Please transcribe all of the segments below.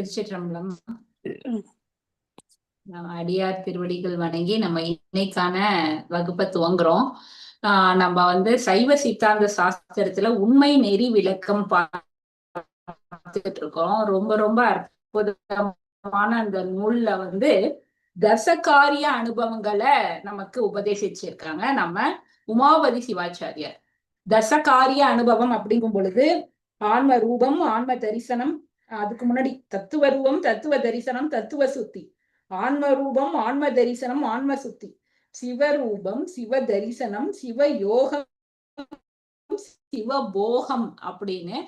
திருச்சிற்றம்பலம். அடியார் திருவடிகள் வணங்கி நம்ம இன்னைக்கான வகுப்பை துவங்குறோம். ஆஹ் நம்ம வந்து சைவ சித்தாந்த சாஸ்திரத்துல உண்மை நெறி விளக்கம் பார்த்துட்டு இருக்கோம். ரொம்ப ரொம்ப அற்புதமான அந்த நூல்ல வந்து தசகாரிய அனுபவங்களை நமக்கு உபதேசிச்சிருக்காங்க. நம்ம உமாபதி சிவாச்சாரியார். தசகாரிய அனுபவம் அப்படிங்கும் பொழுது ஆன்ம ரூபம் ஆன்ம தரிசனம் அதுக்கு முன்னாடி தத்துவ ரூபம் தத்துவ தரிசனம் தத்துவ சுத்தி ஆன்ம ரூபம் ஆன்ம தரிசனம் ஆன்ம சுத்தி சிவரூபம் சிவ தரிசனம் சிவ யோகம் சிவ போகம் அப்படின்னு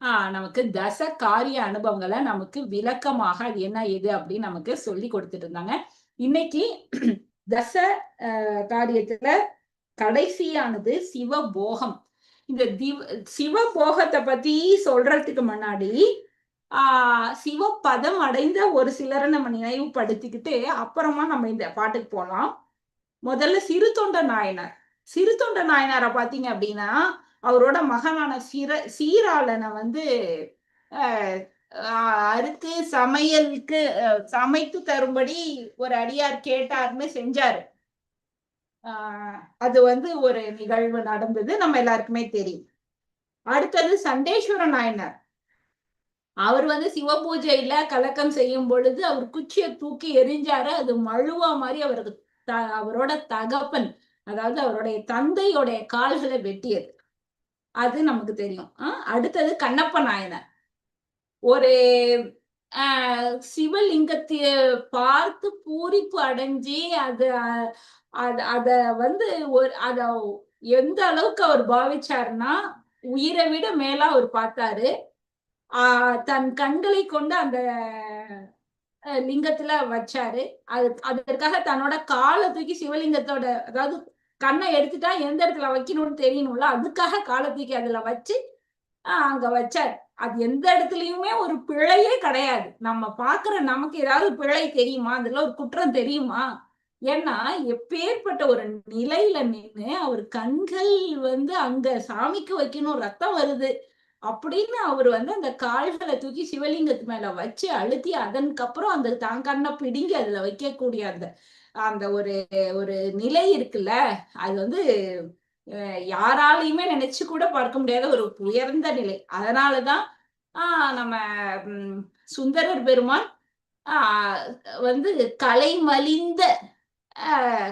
ஆஹ் நமக்கு தச காரிய அனுபவங்களை நமக்கு விளக்கமாக அது என்ன எது அப்படின்னு நமக்கு சொல்லி கொடுத்துட்டு இருந்தாங்க. இன்னைக்கு தச காரியத்துல கடைசியானது சிவ போகம் இந்த திவ் சிவ போகத்தை பத்தி சொல்றதுக்கு முன்னாடி ஆஹ் சிவப்பதம் அடைந்த ஒரு சிலரை நம்ம நினைவுபடுத்திக்கிட்டு அப்புறமா நம்ம இந்த பாட்டுக்கு போகலாம் முதல்ல சிறு தொண்ட நாயனார். சிறு தொண்ட நாயனாரை பாத்தீங்க அப்படின்னா அவரோட மகனான சிற சீராளனை வந்து அறுத்து சமையலுக்கு சமைத்து தரும்படி ஒரு அடியார் கேட்டாருன்னு செஞ்சாரு. அது வந்து ஒரு நிகழ்வு நடந்தது. நம்ம எல்லாருக்குமே தெரியும். அடுத்தது சண்டேஸ்வர நாயனார். அவர் வந்து சிவ பூஜையில கலக்கம் செய்யும் பொழுது அவர் குச்சியை தூக்கி எரிஞ்சாரு. அது மழுவா மாதிரி அவருக்கு த அவரோட தகப்பன் அதாவது அவருடைய தந்தையோடைய கால்களை வெட்டியது. அது நமக்கு தெரியும். அடுத்தது கண்ணப்ப நாயனர். ஒரு ஆஹ் சிவலிங்கத்தைய பார்த்து பூரிப்பு அடைஞ்சி அது அத அத வந்து ஒரு அத எந்த அளவுக்கு அவர் பாவிச்சாருன்னா உயிரை விட மேலா அவர் பார்த்தாரு. தன் கண்களை கொண்டு அந்த லிங்கத்துல வச்சாரு. அது அதற்காக தன்னோட காலை தூக்கி சிவலிங்கத்தோட அதாவது கண்ணை எடுத்துட்டா எந்த இடத்துல வைக்கணும்னு தெரியணும்ல அதுக்காக காலை தூக்கி அதுல வச்சு ஆஹ் அங்க வச்சார். அது எந்த இடத்துலயுமே ஒரு பிழையே கிடையாது. நம்ம பாக்குற நமக்கு ஏதாவது பிழை தெரியுமா? அதுல ஒரு குற்றம் தெரியுமா? ஏன்னா எப்பேற்பட்ட ஒரு நிலையில நின்று அவர் கண்கள் வந்து அங்க சாமிக்கு வைக்கணும் ரத்தம் வருது. அப்படின்னு அவர் வந்து அந்த கால்களை தூக்கி சிவலிங்கத்து மேல வச்சு அழுத்தி அதன்கப்புறம் அந்த தாங்கண்ண பிடிங்கி அதுல வைக்கக்கூடிய அந்த அந்த ஒரு ஒரு நிலை இருக்குல்ல அது வந்து யாராலையுமே நினைச்சு கூட பார்க்க முடியாத ஒரு உயர்ந்த நிலை. அதனாலதான் ஆஹ் நம்ம சுந்தரர் பெருமான் ஆஹ் வந்து கலை மலிந்த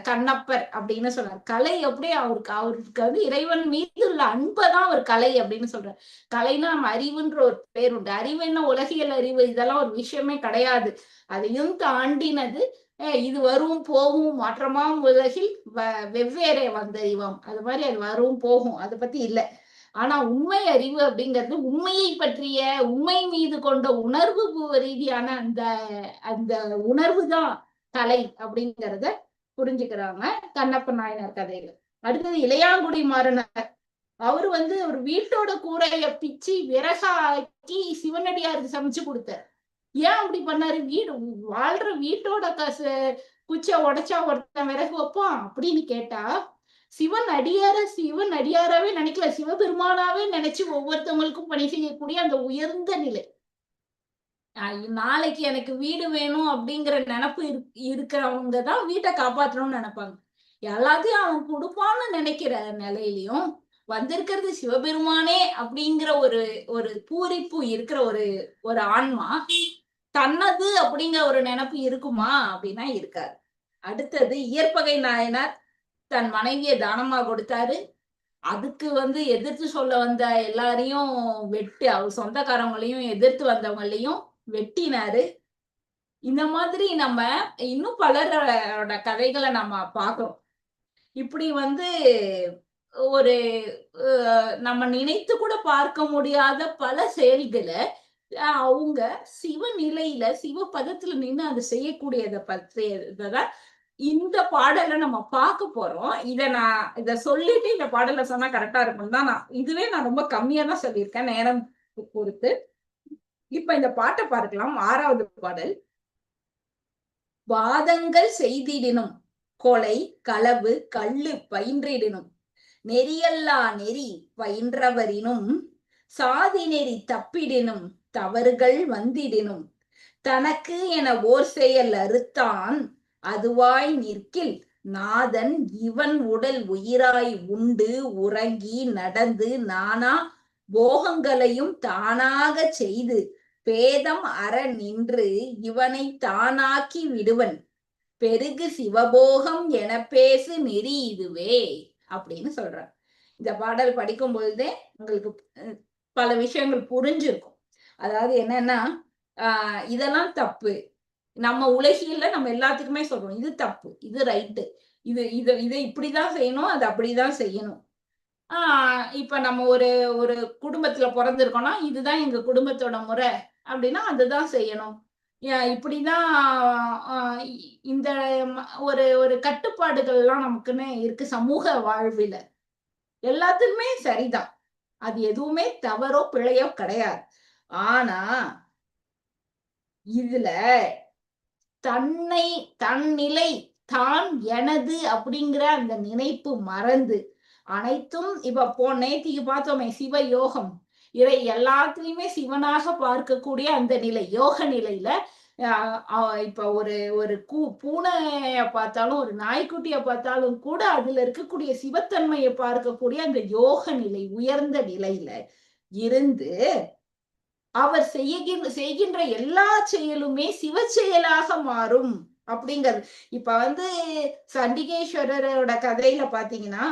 கண்ணப்பர் அப்படின்னு சொல்றாரு. கலை அப்படியே அவருக்கு அவருக்கு வந்து இறைவன் மீது உள்ள அன்பதான் அவர் கலை அப்படின்னு சொல்றாரு. கலைனா நம்ம அறிவுன்ற ஒரு பேர் உண்டு. அறிவு என்ன? உலகியல் அறிவு. இதெல்லாம் ஒரு விஷயமே கிடையாது. அதையும் தாண்டினது இது வரும் போகும் மாற்றமாம் உலகில் வெவ்வேறே வந்தறிவாம் அது மாதிரி அது வரும் போகும். அதை பத்தி இல்லை. ஆனா உண்மை அறிவு அப்படிங்கிறது உண்மையை பற்றிய உண்மை மீது கொண்ட உணர்வு ரீதியான அந்த அந்த உணர்வு தான் கலை அப்படிங்கிறத புரிஞ்சுக்கிறாங்க. கண்ணப்ப நாயனார் கதையில. அடுத்தது இளையாங்குடி மாறனார். அவரு வந்து ஒரு வீட்டோட கூரைய பிச்சு விறகாக்கி சிவனடியாருக்கு சமைச்சு கொடுத்தார். ஏன் அப்படி பண்ணாரு? வீடு வாழ்ற வீட்டோட காசு குச்ச உடைச்சா ஒருத்தன் விறகு வைப்பான் அப்படின்னு கேட்டா சிவன் அடியார சிவன் அடியாராவே நினைக்கல. சிவபெருமானாவே நினைச்சு ஒவ்வொருத்தவங்களுக்கும் பணி செய்யக்கூடிய அந்த உயர்ந்த நிலை. நாளைக்கு எனக்கு வீடு வேணும் அப்படிங்கிற நினப்பு இருக்கிறவங்க தான் வீட்டை காப்பாற்றணும்னு நினைப்பாங்க. எல்லாத்தையும் அவன் கொடுப்பான்னு நினைக்கிற நிலையிலையும் வந்திருக்கிறது சிவபெருமானே அப்படிங்கிற ஒரு ஒரு பூரிப்பு இருக்கிற ஒரு ஒரு ஆன்மா தன்னது அப்படிங்கிற ஒரு நினப்பு இருக்குமா அப்படின்னா இருக்காது. அடுத்தது இயற்பகை நாயனார் தன் மனைவியை தானமா கொடுத்தாரு. அதுக்கு வந்து எதிர்த்து சொல்ல வந்த எல்லாரையும் வெட்டு அவர் சொந்தக்காரவங்களையும் எதிர்த்து வந்தவங்களையும் வெட்டினாரு. இந்த மாதிரி நம்ம இன்னும் பலரோட கதைகளை நம்ம பார்க்கிறோம். இப்படி வந்து ஒரு நம்ம நினைத்து கூட பார்க்க முடியாத பல செயல்களை அவங்க சிவ நிலையில சிவ பதத்துல நின்று அதை செய்யக்கூடியதை பற்றியதான் இந்த பாடலை நம்ம பார்க்க போறோம். இத நான் இத சொல்லிட்டு இந்த பாடலை சொன்னா கரெக்டா இருக்கும் தான் நான் இதுவே நான் ரொம்ப கம்மியா தான் சொல்லியிருக்கேன். நேரம் பொறுத்து. இப்ப இந்த பாட்டை பார்க்கலாம். ஆறாவது பாடல். வாதங்கள் செய்திடினும் கொலை களவு கள்ளு பயின்றிடினும் நெறியல்லா நெறி பயின்றவரினும் சாதி நெறி தப்பிடினும் தவறுகள் வந்திடினும் தனக்கு என ஓர் செயல் அறுத்தான் அதுவாய் நிற்கில் நாதன் இவன் உடல் உயிராய் உண்டு உறங்கி நடந்து நானா போகங்களையும் தானாக செய்து பேதம் அற நின்று இவனை தானாக்கி விடுவன். பெருகு சிவபோகம் என பேசு நெறி இதுவே அப்படின்னு சொல்றார். இந்த பாடல் படிக்கும் பொழுதே உங்களுக்கு பல விஷயங்கள் புரிஞ்சிருக்கும். அதாவது என்னன்னா ஆஹ் இதெல்லாம் தப்பு. நம்ம உலகில நம்ம எல்லாத்துக்குமே சொல்றோம் இது தப்பு இது ரைட்டு. இது இது இதை இப்படிதான் செய்யணும் அது அப்படிதான் செய்யணும். ஆஹ் இப்ப நம்ம ஒரு ஒரு குடும்பத்துல பிறந்திருக்கோம்னா இதுதான் எங்க குடும்பத்தோட முறை. அப்படின்னா அதுதான் செய்யணும். இப்படிதான் இந்த ஒரு ஒரு கட்டுப்பாடுகள் எல்லாம் நமக்குன்னு இருக்கு சமூக வாழ்வில. எல்லாத்துக்குமே சரிதான். அது எதுவுமே தவறோ பிழையோ கிடையாது. ஆனா இதுல தன்னை தன் நிலை தான் எனது அப்படிங்கிற அந்த நினைப்பு மறந்து அனைத்தும் இப்ப போ நேத்திக்கு பார்த்தோமே சிவ யோகம் இறை எல்லாத்துலயுமே சிவனாக பார்க்கக்கூடிய அந்த நிலை யோக நிலையில இப்ப ஒரு ஒரு கூ பூனைய பார்த்தாலும் ஒரு நாய்க்குட்டிய பார்த்தாலும் கூட அதுல இருக்கக்கூடிய சிவத்தன்மையை பார்க்கக்கூடிய அந்த யோக நிலை உயர்ந்த நிலையில இருந்து அவர் செய்கின்ற செய்கின்ற எல்லா செயலுமே சிவ செயலாக மாறும். அப்படிங்கிறது இப்ப வந்து சண்டிகேஸ்வரரோட கதையில பாத்தீங்கன்னா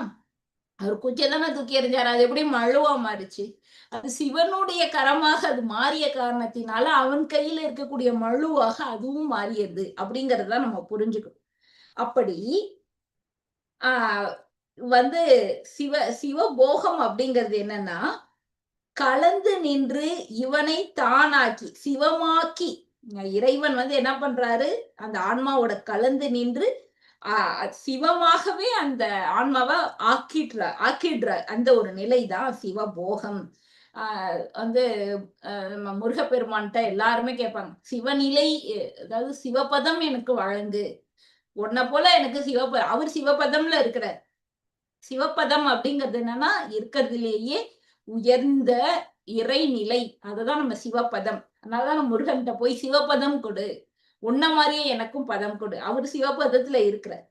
அவர் குச்சதானே தூக்கி எறிஞ்சாரு. அது எப்படி மழுவா மாறிச்சு. அது சிவனுடைய கரமாக அது மாறிய காரணத்தினால அவன் கையில இருக்கக்கூடிய மழுவாக அதுவும் மாறியது அப்படிங்கறத நம்ம புரிஞ்சுக்கணும். அப்படி ஆஹ் வந்து சிவ சிவபோகம் அப்படிங்கிறது என்னன்னா கலந்து நின்று இவனை தானாக்கி சிவமாக்கி இறைவன் வந்து என்ன பண்றாரு? அந்த ஆன்மாவோட கலந்து நின்று சிவமாகவே அந்த ஆன்மாவை ஆக்கிடுற ஆக்கிடுற அந்த ஒரு நிலைதான் சிவபோகம். போகம் வந்து நம்ம முருகப்பெருமான்கிட்ட எல்லாருமே கேட்பாங்க சிவநிலை அதாவது சிவபதம் எனக்கு வழங்கு. உன்ன போல எனக்கு சிவப அவர் சிவபதம்ல இருக்கிறார். சிவபதம் அப்படிங்கிறது என்னன்னா இருக்கிறதுலேயே உயர்ந்த இறைநிலை. அததான் நம்ம சிவபதம். அதனாலதான் முருகன்கிட்ட போய் சிவபதம் கொடு. உன்ன மாதிரியே எனக்கும் பதம் கொடு. அவர் சிவபதத்துல இருக்கிறார்.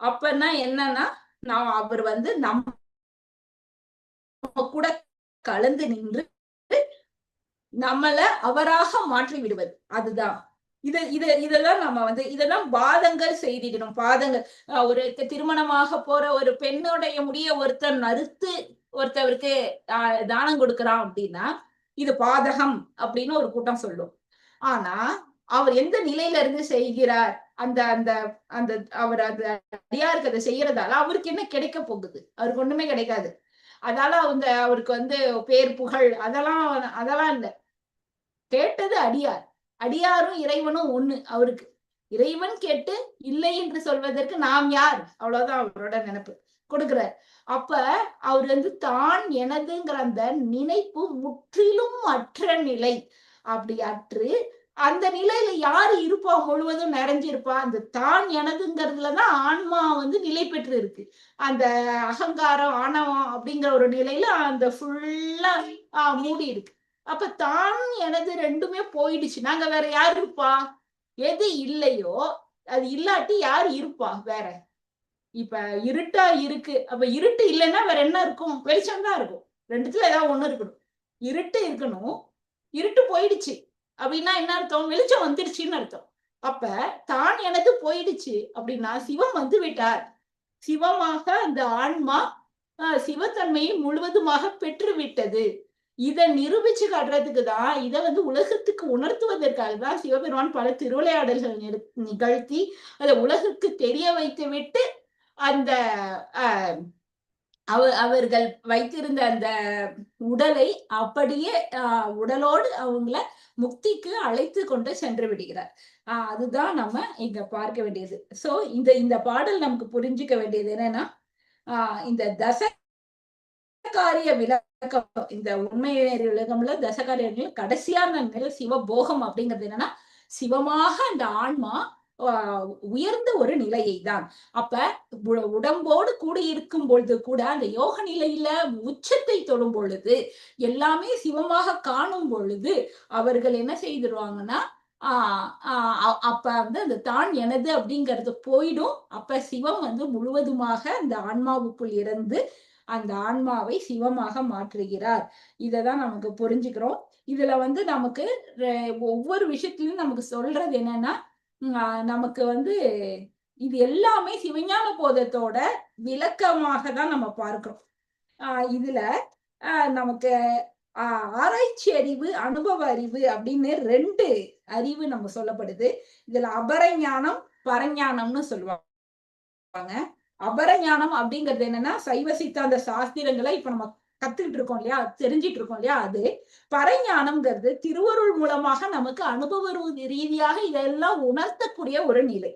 அப்பன்னா என்னன்னா நான் அவர் வந்து நம்ம கூட கலந்து நின்று நம்மள அவராக மாற்றி விடுவது. அதுதான். இது இது இதெல்லாம் நம்ம வந்து இதெல்லாம் பாதங்கள் செய்திடணும். பாதங்கள் ஒரு திருமணமாக போற ஒரு பெண்ணுடைய முடிய ஒருத்தர் நறுத்து ஒருத்தவருக்கு தானம் கொடுக்கறான் அப்படின்னா இது பாதகம் அப்படின்னு ஒரு கூட்டம் சொல்லும். ஆனா அவர் எந்த நிலையில இருந்து செய்கிறார்? அந்த அந்த அந்த அவர் அந்த அடியாருக்கு அதை செய்யறதால அவருக்கு என்ன கிடைக்க போகுது? அவருக்கு ஒண்ணுமே கிடைக்காது. அதால அந்த அவருக்கு வந்து பேர் புகழ் அதெல்லாம் அதெல்லாம் இல்லை. கேட்டது அடியார். அடியாரும் இறைவனும் ஒண்ணு அவருக்கு. இறைவன் கேட்டு இல்லை என்று சொல்வதற்கு நாம் யார்? அவ்வளவுதான் அவரோட நினைப்பு. கொடுக்கிறார். அப்ப அவர் வந்து தான் எனதுங்கிற அந்த நினைப்பு முற்றிலும் அற்ற நிலை. அப்படி அற்று அந்த நிலையில யாரு இருப்பா முழுவதும் நிறைஞ்சிருப்பா அந்த தான் எனதுங்கிறதுலதான் ஆன்மா வந்து நிலை பெற்று இருக்கு அந்த அகங்காரம் ஆணவம் அப்படிங்கிற ஒரு நிலையில அந்த ஃபுல்லா மூடி இருக்கு அப்ப தான் எனது ரெண்டுமே போயிடுச்சு. நாங்க வேற யாரு இருப்பா? எது இல்லையோ அது இல்லாட்டி யார் இருப்பா? வேற. இப்ப இருட்டா இருக்கு. அப்ப இருட்டு இல்லைன்னா வேற என்ன இருக்கும்? வெளிச்சம் தான் இருக்கும். ரெண்டுத்துல ஏதாவது ஒண்ணு இருக்கணும். இருட்டு இருக்கணும். இருட்டு போயிடுச்சு. அப்படின்னா என்ன அர்த்தம்? வெளிச்சம் வந்துருச்சுன்னு அர்த்தம். அப்ப தான் எனது போயிடுச்சு அப்படின்னா சிவம் வந்து விட்டார். சிவமாக அந்த ஆன்மா சிவத்தன்மையை முழுவதுமாக பெற்று விட்டது. இதை நிரூபிச்சு காட்டுறதுக்கு தான் இதை வந்து உலகத்துக்கு உணர்த்துவதற்காக தான் சிவபெருமான் பல திருவிளையாடல்கள் நிகழ்த்தி அதை உலகுக்கு தெரிய வைத்து விட்டு அந்த அவ அவர்கள் வைத்திருந்த அந்த உடலை அப்படியே உடலோடு அவங்கள முக்திக்கு அழைத்து கொண்டு சென்று விடுகிறார். ஆஹ் அதுதான் நம்ம இங்க பார்க்க வேண்டியது. சோ இந்த இந்த பாடல் நமக்கு புரிஞ்சுக்க வேண்டியது என்னன்னா ஆஹ் இந்த தச காரிய விளக்கம் இந்த உண்மை விளக்கம்ல தசகாரிய கடைசியான நிலை சிவபோகம் அப்படிங்கிறது என்னன்னா சிவமாக அந்த ஆன்மா உயர்ந்த ஒரு நிலையை தான் அப்ப உடம்போடு கூடியிருக்கும் பொழுது கூட அந்த யோக நிலையில உச்சத்தை தொடும் பொழுது எல்லாமே சிவமாக காணும் பொழுது அவர்கள் என்ன செய்திருவாங்கன்னா ஆஹ் அப்ப வந்து அந்த தான் எனது அப்படிங்கிறது போயிடும். அப்ப சிவம் வந்து முழுவதுமாக அந்த ஆன்மாவுக்குள் இருந்து அந்த ஆன்மாவை சிவமாக மாற்றுகிறார். இததான் நமக்கு புரிஞ்சுக்கிறோம். இதுல வந்து நமக்கு ஒவ்வொரு விஷயத்திலும் நமக்கு சொல்றது என்னன்னா நமக்கு வந்து இது எல்லாமே சிவஞான போதத்தோட விளக்கமாக தான் நம்ம பார்க்கிறோம். ஆஹ் இதுல நமக்கு ஆராய்ச்சி அறிவு அனுபவ அறிவு அப்படின்னு ரெண்டு அறிவு நம்ம சொல்லப்படுது. இதுல அபரஞானம் பரஞானம்னு சொல்லுவாங்க. அபரஞானம் அப்படிங்கிறது என்னன்னா சைவ சித்தாந்த சாஸ்திரங்களை இப்ப நம்ம கத்துக்கிட்டு இருக்கோம் இல்லையா? தெரிஞ்சிட்டு இருக்கோம் இல்லையா அது? பறைஞானம்ங்கிறது திருவருள் மூலமாக நமக்கு அனுபவ ரீதியாக இதெல்லாம் உணர்த்தக்கூடிய ஒரு நிலை.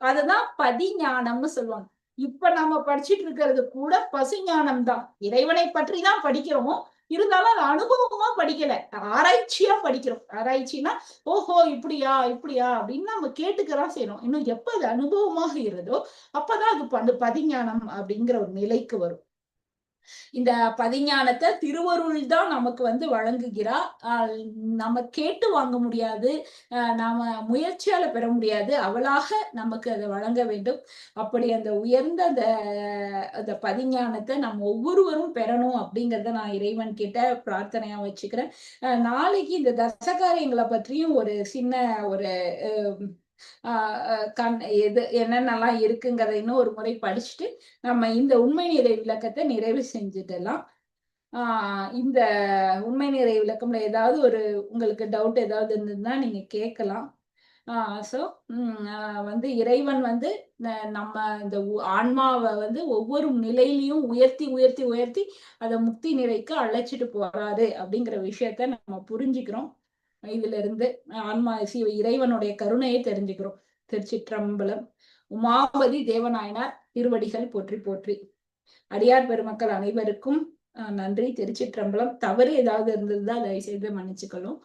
அதுதான் பதிஞானம்னு சொல்லுவாங்க. இப்ப நம்ம படிச்சுட்டு இருக்கிறது கூட பசுஞானம் தான் இறைவனை பற்றி தான் படிக்கிறோம்? இருந்தாலும் அது அனுபவமா படிக்கல. ஆராய்ச்சியா படிக்கிறோம். ஆராய்ச்சினா ஓஹோ இப்படியா இப்படியா அப்படின்னு நம்ம கேட்டுக்கதான் செய்யணும் இன்னும் எப்ப அது அனுபவமாக இருதோ அப்பதான் அது பதிஞானம் அப்படிங்கிற ஒரு நிலைக்கு வரும். இந்த பதிஞானத்தை திருவருள் தான் நமக்கு வந்து வழங்குகிறா. நம்ம கேட்டு வாங்க முடியாது. நாம முயற்சியால பெற முடியாது. அவளாக நமக்கு அதை வழங்க வேண்டும். அப்படி அந்த உயர்ந்த அந்த அந்த பதிஞானத்தை நம்ம ஒவ்வொருவரும் பெறணும் அப்படிங்கிறத நான் இறைவன் கிட்ட பிரார்த்தனையா வச்சுக்கிறேன். நாளைக்கு இந்த தசகாரியங்களை பற்றியும் ஒரு சின்ன ஒரு கண் எது என்னென்னலாம் இருக்குங்கிறத இன்னும் ஒரு முறை படிச்சுட்டு நம்ம இந்த உண்மை நிறை விளக்கத்தை நிறைவு செஞ்சுடலாம். ஆஹ் இந்த உண்மை நிறை விளக்கம்ல ஏதாவது ஒரு உங்களுக்கு டவுட் ஏதாவது இருந்ததுன்னா நீங்க கேட்கலாம். ஆஹ் சோ வந்து இறைவன் வந்து நம்ம இந்த ஆன்மாவை வந்து ஒவ்வொரு நிலையிலையும் உயர்த்தி உயர்த்தி உயர்த்தி அதை முக்தி நிறைக்கு அழைச்சிட்டு போறாரு அப்படிங்கிற விஷயத்த நம்ம புரிஞ்சுக்கிறோம். இதுல இருந்து ஆன்மா சிவ இறைவனுடைய கருணையை தெரிஞ்சுக்கிறோம். திருச்சிற்றம்பலம். உமாபதி தேவநாயனார் திருவடிகள் போற்றி போற்றி. அடியார் பெருமக்கள் அனைவருக்கும் நன்றி. திருச்சிற்றம்பலம். தவறு ஏதாவது இருந்ததுதான் தயவு செய்து மன்னிச்சுக்கணும்.